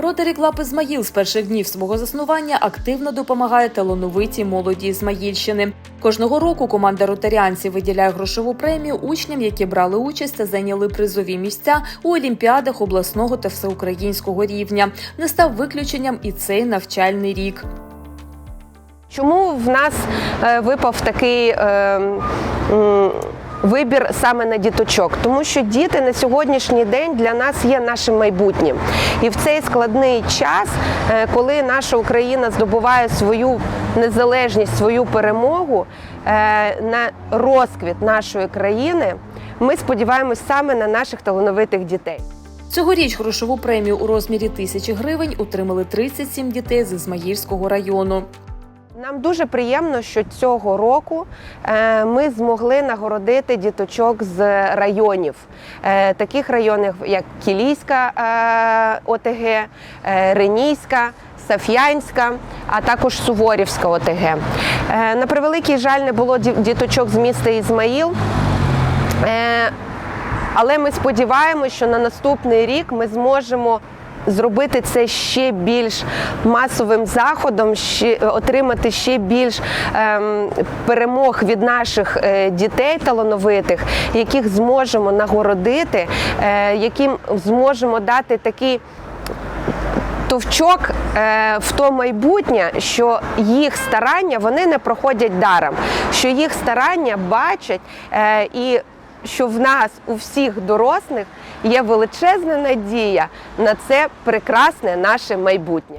Ротарі Клаб Ізмаїл з перших днів свого заснування активно допомагає талановитій молоді Ізмаїльщини. Кожного року команда ротаріанців виділяє грошову премію учням, які брали участь та зайняли призові місця у олімпіадах обласного та всеукраїнського рівня. Не став виключенням і цей навчальний рік. Чому в нас е, випав такий е, вибір саме на діточок? Тому що діти на сьогоднішній день для нас є нашим майбутнім. І в цей складний час, е, коли наша Україна здобуває свою незалежність, свою перемогу е, на розквіт нашої країни, ми сподіваємось саме на наших талановитих дітей. Цьогоріч грошову премію у розмірі тисячі гривень отримали 37 дітей з Ізмаїльського району. Нам дуже приємно, що цього року е, ми змогли нагородити діточок з районів, Е, таких районів, як Кілійська е, ОТГ, Ренійська. Саф'янська, а також Суворівська ОТГ. На превеликий жаль, не було діточок з міста Ізмаїл. Але ми сподіваємося, що на наступний рік ми зможемо зробити це ще більш масовим заходом, ще, отримати ще більш ем, перемог від наших е, дітей талановитих, яких зможемо нагородити, е, яким зможемо дати такий товчок е, в то майбутнє, що їх старання вони не проходять даром, що їх старання бачать е, і що в нас у всіх дорослих є величезна надія на це прекрасне наше майбутнє.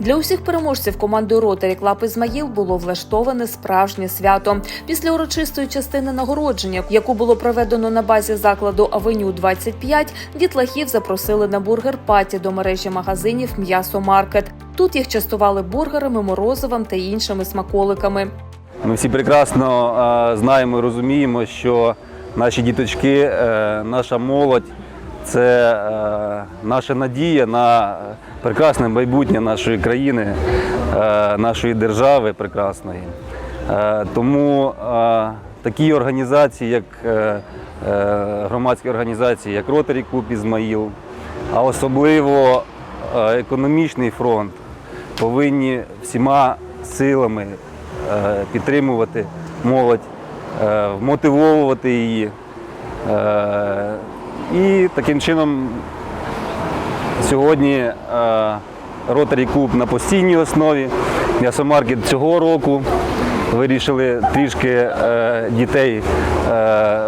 Для усіх переможців командою Ротарі Клаб Ізмаїл було влаштоване справжнє свято. Після урочистої частини нагородження, яку було проведено на базі закладу Авеню 25, дітлахів запросили на бургер-паті до мережі магазинів М'ясо Маркет. Тут їх частували бургерами, морозивом та іншими смаколиками. Ми всі прекрасно знаємо і розуміємо, що наші діточки, е, наша молодь це е, наша надія на прекрасне майбутнє нашої країни, е, нашої держави прекрасної. Тому такі організації, як громадські організації, як Ротарі Клуб Ізмаїл, а особливо економічний фронт повинні всіма силами підтримувати молодь, е, вмотивовувати її. Е, І таким чином сьогодні е, Ротарі Клуб на постійній основі. М'ясомаркет цього року вирішили трішки дітей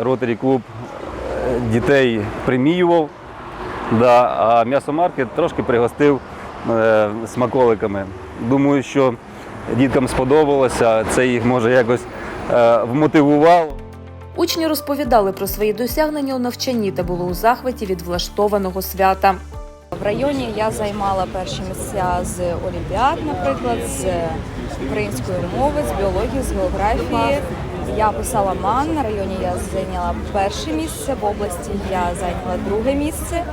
Ротарі Клуб дітей преміював. Да, а м'ясомаркет трошки пригостив смаколиками. Думаю, що діткам сподобалося, це їх може якось вмотивувало. Учні розповідали про свої досягнення у навчанні та були у захваті від влаштованого свята. В районі я займала перші місця з олімпіад, наприклад, з української мови, з біології, з географії. Я писала МАН. На районі я зайняла перше місце, в області я зайняла друге місце.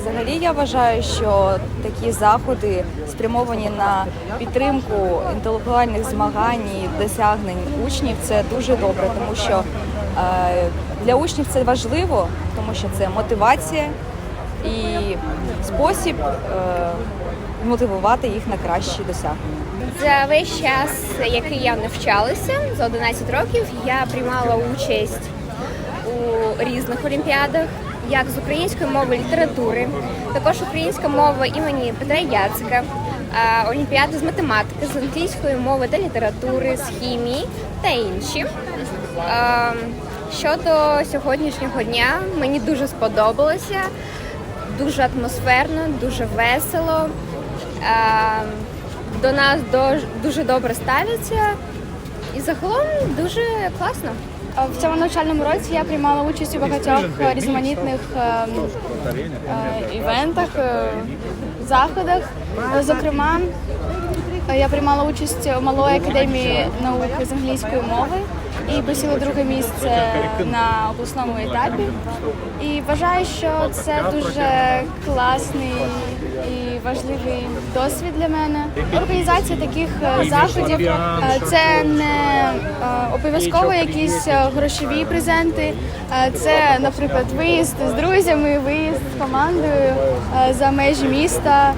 Взагалі я вважаю, що такі заходи спрямовані на підтримку інтелектуальних змагань і досягнень учнів це дуже добре, тому що е, для учнів це важливо, тому що це мотивація і спосіб е, мотивувати їх на кращі досягнення. За весь час, який я навчалася, за 11 років, я приймала участь у різних олімпіадах, як з української мови літератури, також українська мова імені Петра Яцика, олімпіади з математики, з англійської мови та літератури, з хімії та інші. Щодо сьогоднішнього дня, мені дуже сподобалося, дуже атмосферно, дуже весело. До нас дуже добре ставляться і загалом дуже класно. В цьому навчальному році я приймала участь у багатьох різноманітних е, е, івентах, е, заходах. Зокрема, я приймала участь у малої академії наук з англійської мови. І посіли друге місце на обласному етапі. І вважаю, що це дуже класний і важливий досвід для мене. Організація таких е, заходів е, це не е, обов'язково якісь грошові презенти. Це, наприклад, виїзд з друзями, виїзд з командою за межі міста,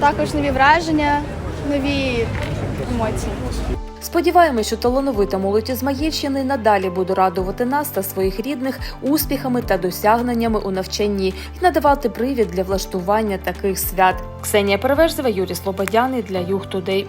також нові враження, нові емоції. Сподіваємось, що талановита молодь Ізмаїльщини надалі буде радувати нас та своїх рідних успіхами та досягненнями у навчанні і надавати привід для влаштування таких свят. Ксенія Переверзева, Юрій Слободяний для Юг Тудей.